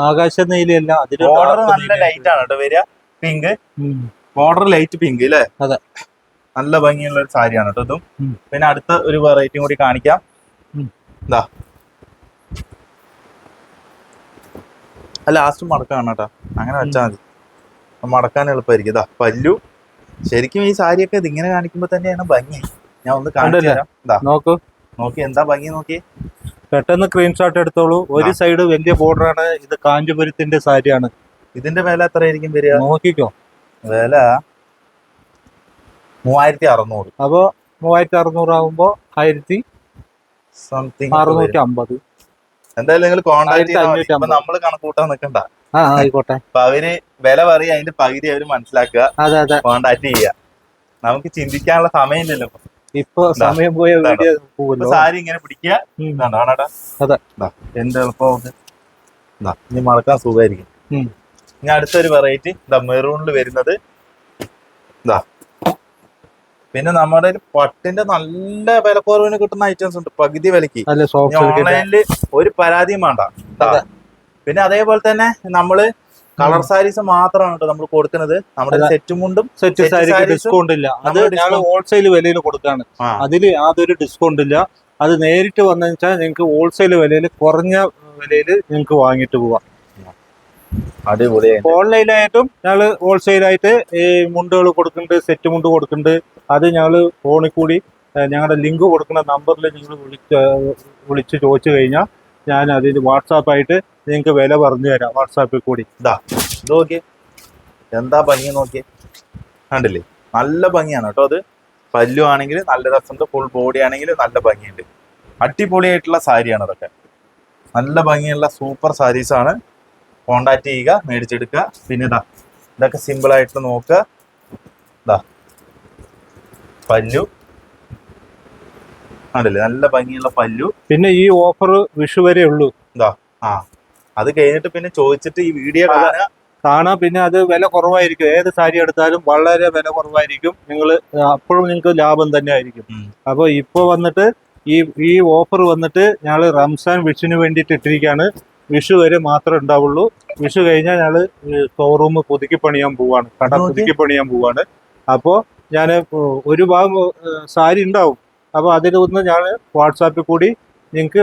ആകാശ നീലയല്ല അതിന് ബോർഡർ നല്ല ലൈറ്റ് ആണ് കേട്ടോ വരിക. പിങ്ക് ബോർഡർ ലൈറ്റ് പിങ്ക് അല്ലേ അതെ. നല്ല ഭംഗിയുള്ള ഒരു സാരിയാണ് കേട്ടോ ഇതും. പിന്നെ അടുത്ത ഒരു വെറൈറ്റിയും കൂടി കാണിക്കാം. എന്താ അല്ല ലാസ്റ്റ് മടക്കാണ് കേട്ടോ. അങ്ങനെ വെച്ചാൽ മതി. മടക്കാൻ എളുപ്പമായിരിക്കും. ഇതാ പല്ലു. ശരിക്കും ഈ സാരിയൊക്കെ ഇതിങ്ങനെ കാണിക്കുമ്പോ തന്നെയാണ് ഭംഗി. ഞാൻ ഒന്ന് കാണിച്ചു തരാം നോക്കൂ. നോക്കി എന്താ ഭംഗി നോക്കി? പെട്ടെന്ന് സ്ക്രീൻഷോട്ട് എടുത്തോളൂ. ഒരു സൈഡ് വലിയ ബോർഡറാണ് ഇത് കാഞ്ചിപുരത്തിന്റെ സാരിയാണ്. ഇതിന്റെ വില എത്രയായിരിക്കും വരിക? നോക്കിക്കോ. വില മൂവായിരത്തി അറുന്നൂറ് അപ്പോ മൂവായിരത്തി അറുന്നൂറ് ആകുമ്പോ ആയിരത്തി സംതിങ് അറുന്നൂറ്റി അമ്പത് എന്തായാലും നിങ്ങൾ കോൺടാക്ട് നമ്മൾ കണക്കൂട്ടാൻ നിൽക്കണ്ട ആ ആയിക്കോട്ടെ. അപ്പൊ അവർ വില പറയും അതിന്റെ പകുതി അവർ മനസ്സിലാക്കുക. കോണ്ടാക്ട് ചെയ്യുക നമുക്ക് ചിന്തിക്കാനുള്ള സമയമില്ലല്ലോ. ഇപ്പൊ. സമയം പോയ വീഡിയോ പോവല്ലോ. സാരി ഇങ്ങനെ പിടിക്കുക. അതെ. ഇതാ, എന്ത് എളുപ്പം ഇതാ. ഇനി മറക്കാൻ സുഖമായിരിക്കും. ഇനി അടുത്തൊരു വെറൈറ്റി ഇതാ മെറൂണിൽ വരുന്നത്. ഇതാ. പിന്നെ നമ്മുടെ ഒരു പട്ടിന്റെ നല്ല വിലക്കുറവിന് കിട്ടുന്ന ഐറ്റംസ് ഉണ്ട്. പകുതി വിലക്ക് ഓൺലൈനിൽ ഒരു പരാതിയും വേണ്ട. പിന്നെ അതേപോലെ തന്നെ നമ്മൾ കളർ സാരീസ് മാത്രമാണ് കേട്ടോ നമ്മൾ കൊടുക്കുന്നത്. നമ്മുടെ. സെറ്റ് മുണ്ടും സെറ്റ് സാരിക്ക് ഡിസ്കൗണ്ട് ഇല്ല. അത് ഞങ്ങൾ ഹോൾസെയിൽ വിലയിൽ കൊടുക്കാണ്. അതിൽ യാതൊരു ഡിസ്കൗണ്ട് ഇല്ല. അത് നേരിട്ട് വന്നു വെച്ചാൽ നിങ്ങൾക്ക് ഹോൾസെയിൽ വിലയിൽ കുറഞ്ഞ വിലയിൽ നിങ്ങൾക്ക് വാങ്ങിയിട്ട് പോവാം. ഓൺലൈനായിട്ടും ഞങ്ങൾ ഹോൾസെയിലായിട്ട് ഈ മുണ്ടുകൾ കൊടുക്കുന്നുണ്ട് സെറ്റ് മുണ്ട് കൊടുക്കുന്നുണ്ട്. അത് ഞങ്ങൾ ഫോണിൽ കൂടി ഞങ്ങളുടെ ലിങ്ക് കൊടുക്കുന്ന നമ്പറിൽ നിങ്ങൾ വിളിച്ച് വിളിച്ച് ചോദിച്ചു കഴിഞ്ഞാൽ ഞാൻ അതിന് വാട്സാപ്പായിട്ട് നിങ്ങൾക്ക് വില പറഞ്ഞു തരാം വാട്സാപ്പിൽ കൂടി. ഇത് നോക്കിയേ. എന്താ ഭംഗി നോക്കിയേ? കണ്ടില്ലേ? നല്ല ഭംഗിയാണ് കേട്ടോ അത്. പല്ലു ആണെങ്കിൽ നല്ല രസമുണ്ട് ഫുൾ ബോഡി ആണെങ്കിൽ നല്ല ഭംഗിയുണ്ട്. അടിപൊളിയായിട്ടുള്ള സാരിയാണ് അതൊക്കെ. നല്ല ഭംഗിയുള്ള സൂപ്പർ സാരീസ് ആണ്. കോണ്ടാക്ട് ചെയ്യുക മേടിച്ചെടുക്കുക. പിന്നെ ഇതാ ഇതൊക്കെ സിമ്പിളായിട്ട് നോക്കുക. ഇതാ പല്ലു. കണ്ടില്ലേ? നല്ല ഭംഗിയുള്ള പല്ലു. പിന്നെ ഈ ഓഫർ വിഷു വരെ ഉള്ളൂ. ആ. അത് കഴിഞ്ഞിട്ട് പിന്നെ ചോദിച്ചിട്ട് ഈ വീഡിയോ കാണാൻ കാണാം. പിന്നെ അത് വില കുറവായിരിക്കും. ഏത് സാരി എടുത്താലും വളരെ വില കുറവായിരിക്കും. നിങ്ങൾ അപ്പോഴും നിങ്ങൾക്ക് ലാഭം തന്നെ ആയിരിക്കും. അപ്പൊ അപ്പോൾ ഇപ്പോൾ വന്നിട്ട് ഈ ഈ ഓഫർ വന്നിട്ട് ഞങ്ങൾ റംസാൻ വിഷുവിന് വേണ്ടിയിട്ട് ഇട്ടിരിക്കുകയാണ് വിഷു വരെ മാത്രമേ ഉണ്ടാവുള്ളൂ. വിഷു കഴിഞ്ഞാൽ ഞങ്ങൾ ഷോറൂം പുതുക്കി പണിയാൻ പോവാണ്. കട. പുതുക്കി പണിയാൻ പോവാണ്. അപ്പോൾ ഞാൻ ഒരു ഭാഗം സാരി ഉണ്ടാവും. അപ്പോൾ അതിലൊന്ന് ഞാൻ വാട്സാപ്പിൽ കൂടി നിങ്ങൾക്ക്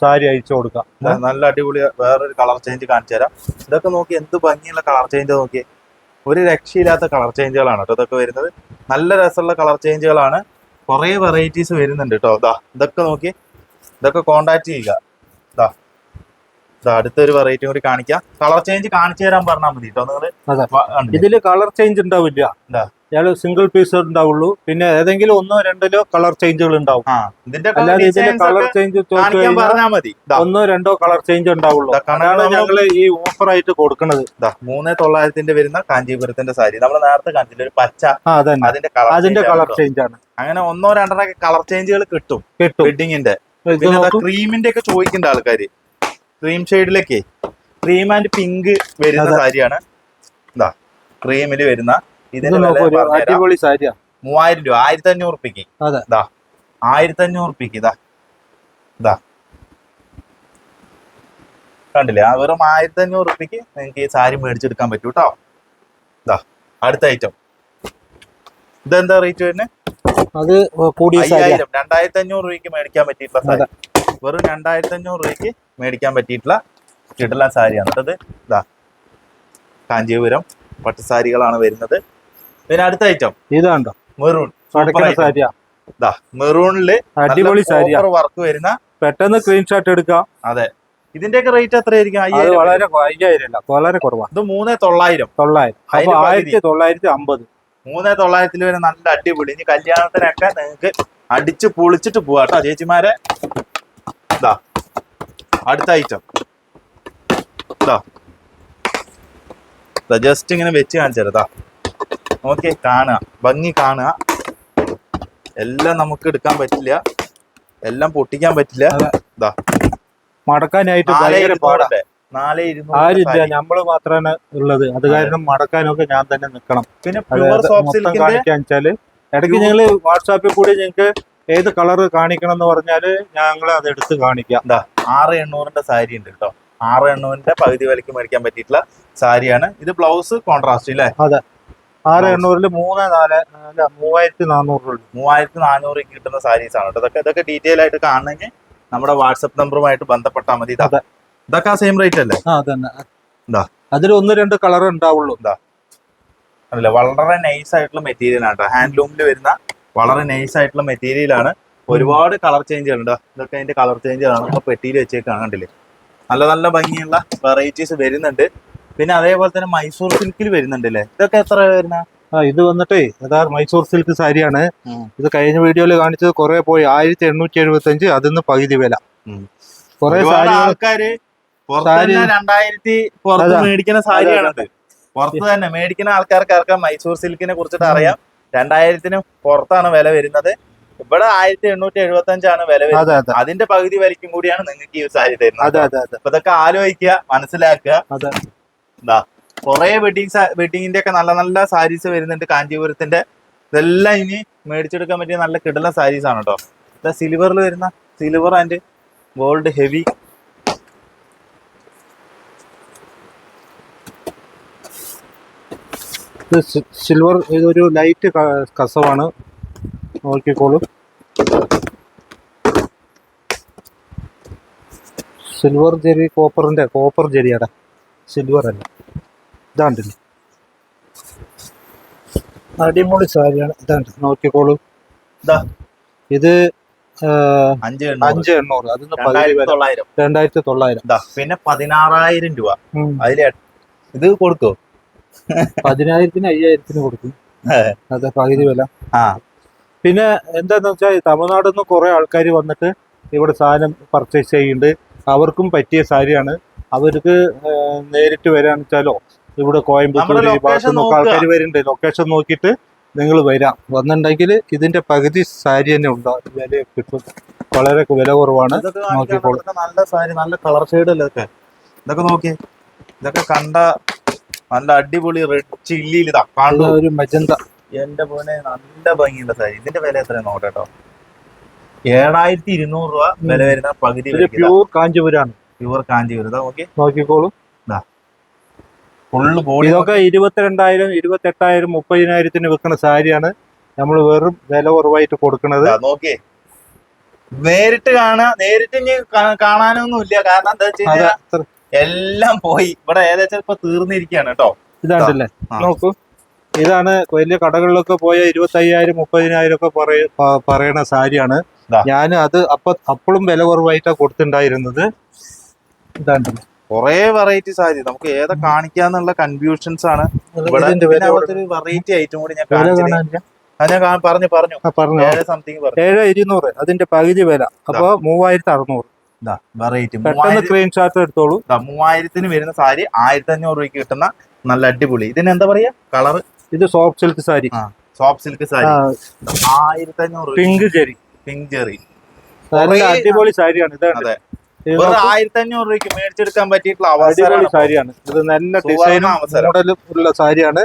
സാരി അയച്ചു കൊടുക്കാം. നല്ല അടിപൊളി വേറൊരു കളർ ചേഞ്ച് കാണിച്ചു തരാം. ഇതൊക്കെ നോക്കി എന്ത് ഭംഗിയുള്ള കളർ ചേഞ്ച് നോക്കി ഒരു രക്ഷയില്ലാത്ത കളർ ചേഞ്ചുകളാണ് കേട്ടോ ഇതൊക്കെ വരുന്നത്. നല്ല രസമുള്ള കളർ ചേഞ്ചുകളാണ് കുറേ വെറൈറ്റീസ് വരുന്നുണ്ട് കേട്ടോ. ഇതാ ഇതൊക്കെ നോക്കി. ഇതൊക്കെ കോണ്ടാക്ട് ചെയ്യുക. ഇതാ ഇതാ അടുത്തൊരു വെറൈറ്റി കൂടി കാണിക്കാം. കളർ ചേഞ്ച് കാണിച്ചു തരാൻ പറഞ്ഞാൽ മതി കേട്ടോ നിങ്ങൾ ഇതിൽ കളർ ചേഞ്ച് ഉണ്ടാവില്ല. ഞാൻ സിംഗിൾ പീസ് ഉണ്ടാവുള്ളൂ. പിന്നെ ഏതെങ്കിലും ഒന്നോ രണ്ടിലോ കളർ ചേഞ്ചുകൾ ഉണ്ടാവും. അല്ലാതെ ഇതിന്റെ കളർ ചേഞ്ച് പറഞ്ഞാൽ മതി. ഒന്നോ രണ്ടോ കളർ ചേഞ്ച് ഉണ്ടാവുള്ളൂ. അതാണ് ഞങ്ങൾ ഈ ഓഫർ ആയിട്ട് കൊടുക്കുന്നത് മൂന്ന് തൊള്ളായിരത്തിന്റെ വരുന്ന കാഞ്ചീപുരത്തിന്റെ സാരി. നമ്മൾ നേരത്തെ കാണിച്ചില്ല ഒരു പച്ച അതിന്റെ കളർ അതിന്റെ കളർ ചേഞ്ച് ആണ്. അങ്ങനെ ഒന്നോ രണ്ടര കളർ ചേഞ്ചുകൾ കിട്ടും കിട്ടും. വെഡിങ്ങിന്റെ. ക്രീമിന്റെ ഒക്കെ ചോദിക്കുന്നുണ്ട് ആൾക്കാര്. ക്രീം ഷെയ്ഡിലൊക്കെ ക്രീം ആൻഡ് പിങ്ക് വരുന്ന. സാരിയാണ്. ഇതാ ക്രീമിൽ വരുന്ന അടിപൊളി സാരിയാ. മൂവായിരം രൂപ ആയിരത്തി അഞ്ഞൂറ്. ഇതാ ആയിരത്തി അഞ്ഞൂറ് റുപ്യക്ക് ഇതാ ഇതാ കണ്ടില്ലേ? ആ വെറും ആയിരത്തി അഞ്ഞൂറ് റുപ്യക്ക് നിങ്ങൾക്ക് ഈ സാരി മേടിച്ചെടുക്കാൻ പറ്റൂ കേട്ടോ ഇതാ അടുത്ത ഐറ്റം ഇതെന്താ റേറ്റ് വരുന്നത് അത് അയ്യായിരം രണ്ടായിരത്തി അഞ്ഞൂറ് രൂപയ്ക്ക് മേടിക്കാൻ പറ്റിയിട്ടുള്ള സാരി. വെറും രണ്ടായിരത്തി അഞ്ഞൂറ് രൂപയ്ക്ക് മേടിക്കാൻ പറ്റിയിട്ടുള്ള കിടല സാരിയാണ്. അത് ഇതാ കാഞ്ചീപുരം പട്ടുസാരികളാണ് വരുന്നത്. പിന്നെ അടുത്ത ഐറ്റം ഇതാണ്ടോ മെറൂൺ പടക്കുന്ന സാരിയാ. ഇതാ മെറൂണിൽ അടിപൊളി സാരിയാ. വർക്ക് വരുന്ന പെട്ടെന്ന് സ്ക്രീൻഷോട്ട് എടുക്കാം. അതെ. ഇതിന്റെയൊക്കെ റേറ്റ് എത്രയായിരിക്കും? അയ്യായിരം വളരെ അയ്യായിരം അല്ല വളരെ കുറവാ. ഇത് മൂന്ന് തൊള്ളായിരം. തൊള്ളായിരം. അപ്പൊ. ആയിരത്തി തൊള്ളായിരത്തി അമ്പത്. മൂന്ന് തൊള്ളായിരത്തിൽ വരെ നല്ല അടിപൊളി. ഇനി കല്യാണത്തിനൊക്കെ നിങ്ങൾക്ക് അടിച്ച് പൊളിച്ചിട്ട് പോവാ കേട്ടോ ചേച്ചിമാരെ. ഇതാ അടുത്ത ഐറ്റം ഇതാ ജസ്റ്റ് ഇങ്ങനെ വെച്ച് കാണിച്ചതാ ഓക്കെ കാണുക ഭംഗി കാണുക എല്ലാം നമുക്ക് എടുക്കാൻ പറ്റില്ല. എല്ലാം പൊട്ടിക്കാൻ പറ്റില്ല. അതെ. ഇതാ മടക്കാനായിട്ട് നാല് ഭയങ്കര പാടാ. ഇരുന്നൂറിന്റെ നാല് ആരില്ല നമ്മൾ മാത്രമാണ് ഉള്ളത്. അത് കാരണം മടക്കാനൊക്കെ ഞാൻ തന്നെ നിക്കണം. പിന്നെ കാണിക്കാച്ചാൽ ഇടയ്ക്ക് ഞങ്ങൾ വാട്സാപ്പിൽ കൂടി ഞങ്ങൾക്ക് ഏത് കളർ കാണിക്കണം എന്ന് പറഞ്ഞാൽ ഞങ്ങൾ അത് എടുത്ത് കാണിക്കാം. ആറ് എണ്ണൂറിന്റെ സാരി ഉണ്ട് കേട്ടോ. ആറ് എണ്ണൂറിന്റെ പകുതി വിലക്ക് മേടിക്കാൻ പറ്റിയിട്ടുള്ള സാരിയാണ്. ഇത് ബ്ലൗസ് കോൺട്രാസ്റ്റ് അല്ലേ ആറ് എണ്ണൂറിൽ മൂന്ന് നാല് അല്ല മൂവായിരത്തി നാനൂറ് മൂവായിരത്തി നാനൂറ് കിട്ടുന്ന സാരീസ് ആണ് കേട്ടോ ഇതൊക്കെ ഇതൊക്കെ ഡീറ്റെയിൽ ആയിട്ട് കാണണമെങ്കിൽ നമ്മുടെ വാട്സപ്പ് നമ്പറുമായിട്ട് ബന്ധപ്പെട്ടാൽ മതി. ഇതാ. ഇതൊക്കെ ആ സെയിം റേറ്റ് അല്ലേ? ആ തന്നെ. എന്താ അതിൽ ഒന്ന് രണ്ട് കളർ ഉണ്ടാവുള്ളൂ. എന്താ അല്ല വളരെ നൈസ് ആയിട്ടുള്ള മെറ്റീരിയൽ ആണ് കേട്ടോ ഹാൻഡ്ലൂമിൽ വരുന്ന വളരെ നൈസ് ആയിട്ടുള്ള മെറ്റീരിയൽ ആണ്. ഒരുപാട് കളർ ചേഞ്ചുകൾ ഉണ്ട് ഇതൊക്കെ അതിന്റെ കളർ ചേഞ്ചുകളാണ് പെട്ടിയിൽ വെച്ചേക്കാണ് കണ്ടില്ലേ? നല്ല നല്ല ഭംഗിയുള്ള വെറൈറ്റീസ് വരുന്നുണ്ട്. പിന്നെ അതേപോലെ തന്നെ മൈസൂർ സിൽക്കിൽ വരുന്നുണ്ട് അല്ലേ ഇതൊക്കെ എത്ര വരുന്ന? ആ ഇത് വന്നിട്ടേ അതാ മൈസൂർ സിൽക്ക് സാരിയാണ്. ഇത് കഴിഞ്ഞ വീഡിയോയിൽ കാണിച്ചത് കുറെ പോയി. ആയിരത്തി എണ്ണൂറ്റി എഴുപത്തി അഞ്ച് അതിന്ന് പകുതി വില. കുറെ ആൾക്കാര് പുറത്ത് തന്നെ രണ്ടായിരത്തി പുറത്ത് അതാ. മേടിക്കുന്ന സാരിയാണത്. പുറത്ത് തന്നെ മേടിക്കുന്ന ആൾക്കാർക്ക് ആർക്കാം മൈസൂർ സിൽക്കിനെ കുറിച്ചിട്ട് അറിയാം. രണ്ടായിരത്തിന് പുറത്താണ് വില വരുന്നത്. ഇവിടെ ആയിരത്തി എണ്ണൂറ്റി എഴുപത്തി അഞ്ചാണ് വില വരുന്നത്. അതെ അതെ. അതിന്റെ പകുതി വിലയ്ക്കും കൂടിയാണ് നിങ്ങൾക്ക് ഈ സാരി തരുന്നത് അപ്പൊ ഇതൊക്കെ ആലോചിക്കുക മനസ്സിലാക്കുക. എന്താ കുറെ വെഡിങ് വെഡിങ്ങിന്റെ ഒക്കെ നല്ല നല്ല സാരീസ് വരുന്നുണ്ട് കാഞ്ചീപുരത്തിന്റെ. ഇതെല്ലാം ഇനി മേടിച്ചെടുക്കാൻ പറ്റിയ നല്ല കിടല സാരീസ് ആണ് കേട്ടോ ഇതാ സിൽവറിൽ വരുന്ന silver and gold heavy silver ഇതൊരു ലൈറ്റ് കസവാണ്. നോക്കിക്കോളൂ. സിൽവർ ജെരി കോപ്പറിന്റെ കോപ്പർ ജെരിയാടാ സിൽവർ അല്ല ഇതാണ്ടില്ലേ? അടിപൊളി സാരിയാണ്. ഇതാണ്ട് നോക്കിക്കോളൂ. ഇതാ അഞ്ച് എണ്ണൂറ്. അതിന് രണ്ടായിരത്തി തൊള്ളായിരം പിന്നെ പതിനാറായിരം രൂപ. അതിൽ ഇത് കൊടുക്കോ? പതിനായിരത്തിന് അയ്യായിരത്തിന് കൊടുക്കും. അതെ പകുതി വില. പിന്നെ എന്താന്ന് വെച്ചാൽ തമിഴ്നാട്ടിൽ നിന്ന് കുറെ ആൾക്കാർ വന്നിട്ട് ഇവിടെ സാധനം പർച്ചേസ് ചെയ്യുന്നുണ്ട്. അവർക്കും പറ്റിയ സാരിയാണ്. അവർക്ക് നേരിട്ട് വരാന്ന് വെച്ചാലോ ഇവിടെ കോയമ്പത്തൂർ നമ്മുടെ ഈ ഭാഗത്തു location ആൾക്കാർ വരുന്നുണ്ട് ലൊക്കേഷൻ നോക്കിയിട്ട് നിങ്ങൾ വരാം. വന്നിട്ടുണ്ടെങ്കിൽ ഇതിന്റെ പകുതി സാരി തന്നെ ഉണ്ടാവും വില കിട്ടും. വളരെ വില കുറവാണ്. നോക്കിക്കോളൂ. നല്ല സാരി നല്ല കളർ ഷെയ്ഡ് അല്ലേ ഇതൊക്കെ? ഇതൊക്കെ നോക്കി. ഇതൊക്കെ കണ്ട നല്ല അടിപൊളി റെഡ് ചില്ലിയിൽ ഇതാ കാണുന്ന. ഒരു മജന്ത. എന്റെ പോലെ നല്ല ഭംഗിയുള്ള സാരി. ഇതിന്റെ വില എത്രയാണ് നോക്കട്ടോ കേട്ടോ ഏഴായിരത്തി ഇരുന്നൂറ് രൂപ വില വരുന്ന പകുതി പ്യൂർ കാഞ്ചീപുരാണ്. പ്യുവർ കാഞ്ചീപുരം ഇതാ നോക്കി നോക്കിക്കോളൂ. ഫുള്ള് ബോഡി ഇതൊക്കെ ഇരുപത്തിരണ്ടായിരം ഇരുപത്തെട്ടായിരം മുപ്പതിനായിരത്തിന് വിൽക്കുന്ന സാരിയാണ് നമ്മൾ വെറും വില കുറവായിട്ട് കൊടുക്കുന്നത്. നോക്കിയേ. നേരിട്ട് കാണാ നേരിട്ട് ഇനി കാണാനൊന്നും ഇല്ല. കാരണം എന്താ വെച്ച് കഴിഞ്ഞാൽ എല്ലാം പോയി. ഇവിടെ ഏകദേശം ഇപ്പൊ തീർന്നിരിക്കുകയാണ് കേട്ടോ. ഇതാണ്ടല്ലേ. നോക്കൂ. ഇതാണ് വലിയ കടകളിലൊക്കെ പോയ ഇരുപത്തി അയ്യായിരം മുപ്പതിനായിരം ഒക്കെ പറയുന്ന പറയണ സാരിയാണ്. ഞാൻ അത് അപ്പൊ അപ്പോഴും വില കുറവായിട്ടാണ് കൊടുത്തിട്ടുണ്ടായിരുന്നത് ഇതാണ്ടല്ലേ കുറെ വെറൈറ്റി സാരി. നമുക്ക് ഏതാ കാണിക്കാന്നുള്ള കൺഫ്യൂഷൻസ് ആണ്. വെറൈറ്റി ഐറ്റം കൂടി ഞാൻ ഞാൻ പറഞ്ഞു പറഞ്ഞു. ഏഴ് ഇരുന്നൂറ്. അതിന്റെ പകുതി വില. അപ്പൊ മൂവായിരത്തി അറുന്നൂറ്. വെറൈറ്റി പെട്ടെന്ന് സ്ക്രീൻഷോട്ട് എടുത്തോളൂ. മൂവായിരത്തിന് വരുന്ന സാരി ആയിരത്തി അഞ്ഞൂറ് രൂപയ്ക്ക് കിട്ടുന്ന നല്ല അടിപൊളി. ഇതിന് എന്താ പറയാ? കളർ ഇത് soft silk sari. Soft silk sari. ആയിരത്തി അഞ്ഞൂറ് പിങ്ക് ജെറി പിങ്ക് ചെറി. അടിപൊളി സാരിയാണ്. ഇതാണ്. ആയിരത്തി അഞ്ഞൂറ് രൂപയ്ക്ക് മേടിച്ചെടുക്കാൻ പറ്റിയിട്ടുള്ള അടിപൊളി സാരിയാണ്. ഇത് നല്ല ഡിസൈനും. മോഡലും ഉള്ള സാരിയാണ്.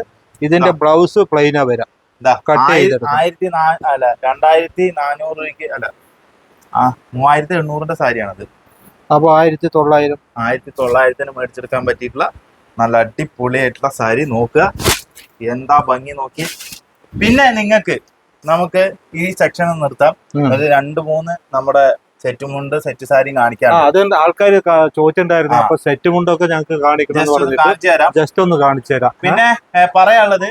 ഇതിന്റെ ബ്ലൗസ് പ്ലെയിനാ വരാം. കട്ട് ചെയ്തെടുക്കണം. ആയിരത്തി അല്ല രണ്ടായിരത്തി നാനൂറ് രൂപയ്ക്ക് അല്ല ആ മൂവായിരത്തി എണ്ണൂറിന്റെ സാരിയാണത്. അപ്പൊ ആയിരത്തി തൊള്ളായിരം. ആയിരത്തി തൊള്ളായിരത്തിന് മേടിച്ചെടുക്കാൻ പറ്റിയിട്ടുള്ള നല്ല അടിപൊളിയായിട്ടുള്ള സാരി നോക്കുക. എന്താ ഭംഗി നോക്കി. പിന്നെ നിങ്ങൾക്ക് നമുക്ക് ഈ സെക്ഷൻ നിർത്താം. അത് ഒരു രണ്ട് മൂന്ന് നമ്മുടെ സെറ്റ് മുണ്ട് സെറ്റ് സാരി കാണിക്കാം അതുകൊണ്ട് ആൾക്കാർ ചോദിച്ചിട്ടുണ്ടായിരുന്നു. അപ്പൊ സെറ്റ് മുണ്ടൊക്കെ ഞങ്ങൾക്ക് കാണിക്കണം ജസ്റ്റ് ഒന്ന് കാണിച്ചു തരാം. പിന്നെ പറയാനുള്ളത്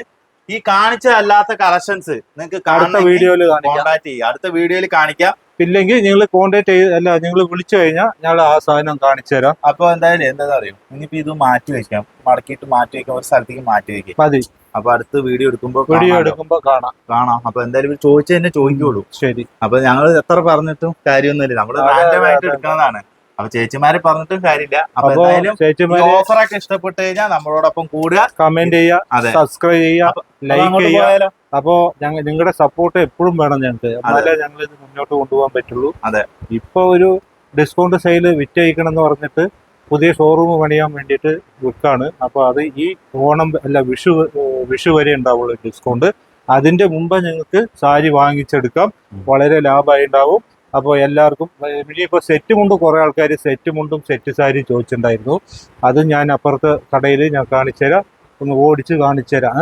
ഈ കാണിച്ചതല്ലാത്ത കളക്ഷൻസ് നിങ്ങൾക്ക് അടുത്ത വീഡിയോയിൽ കോൺടാക്ട് ചെയ്യുക അടുത്ത വീഡിയോയിൽ കാണിക്കാം. ഇല്ലെങ്കിൽ നിങ്ങൾ കോണ്ടാക്ട് ചെയ്ത് അല്ല നിങ്ങൾ വിളിച്ചു കഴിഞ്ഞാൽ ഞങ്ങൾ ആ സാധനം കാണിച്ചു തരാം. അപ്പൊ എന്തായാലും എന്താ അറിയോ? ഇനിയിപ്പോ ഇത് മാറ്റി വെക്കാം. മടക്കിയിട്ട് മാറ്റി വെക്കാം. ഒരു സ്ഥലത്തേക്ക് മാറ്റി വെക്കാം. മതി. അപ്പൊ അടുത്ത് വീഡിയോ എടുക്കുമ്പോ വീഡിയോ. എടുക്കുമ്പോ കാണാം. കാണാം. അപ്പൊ എന്തായാലും ചോദിച്ചു തന്നെ ചോദിക്കുള്ളൂ. ശരി. അപ്പൊ ഞങ്ങൾ എത്ര പറഞ്ഞിട്ടും കാര്യമൊന്നുമില്ല. നമ്മൾ റാൻഡമായിട്ട്. എടുക്കുന്നതാണ്. അപ്പൊ ചേച്ചിമാരെ പറഞ്ഞിട്ടും കാര്യമില്ല. അപ്പൊ എന്തായാലും ഓഫറൊക്കെ ഇഷ്ടപ്പെട്ട് കഴിഞ്ഞാൽ നമ്മളോടൊപ്പം കൂടുക. കമന്റ് ചെയ്യുക സബ്സ്ക്രൈബ് ചെയ്യുക ലൈക്ക് ചെയ്യുക. അപ്പോ ഞങ്ങൾ നിങ്ങളുടെ സപ്പോർട്ട് എപ്പോഴും വേണം ഞങ്ങൾക്ക്. എന്നാലേ ഞങ്ങൾ ഇത് മുന്നോട്ട് കൊണ്ടുപോകാൻ പറ്റുള്ളൂ. അതെ. ഇപ്പൊ ഒരു ഡിസ്കൗണ്ട് സെയിൽ വിറ്റഴിക്കണം എന്ന് പറഞ്ഞിട്ട് പുതിയ ഷോറൂം പണിയാൻ വേണ്ടിയിട്ട് വിൽക്കാണ് അപ്പോൾ അത് ഈ ഓണം അല്ല വിഷു വിഷു വരെ ഉണ്ടാവുള്ളൂ ഡിസ്കൗണ്ട് അതിന്റെ മുമ്പ് നിങ്ങൾക്ക് സാരി വാങ്ങിച്ചെടുക്കാം. വളരെ ലാഭമായി ഉണ്ടാവും അപ്പോൾ എല്ലാവർക്കും ഇനിയിപ്പോൾ സെറ്റ് മുണ്ട് കുറേ ആൾക്കാർ സെറ്റ് മുണ്ടും സെറ്റ് സാരിയും ചോദിച്ചിട്ടുണ്ടായിരുന്നു. അത് ഞാൻ അപ്പുറത്ത് കടയിൽ ഞാൻ കാണിച്ചു തരാം ഒന്ന് ഓടിച്ച് കാണിച്ചു തരാം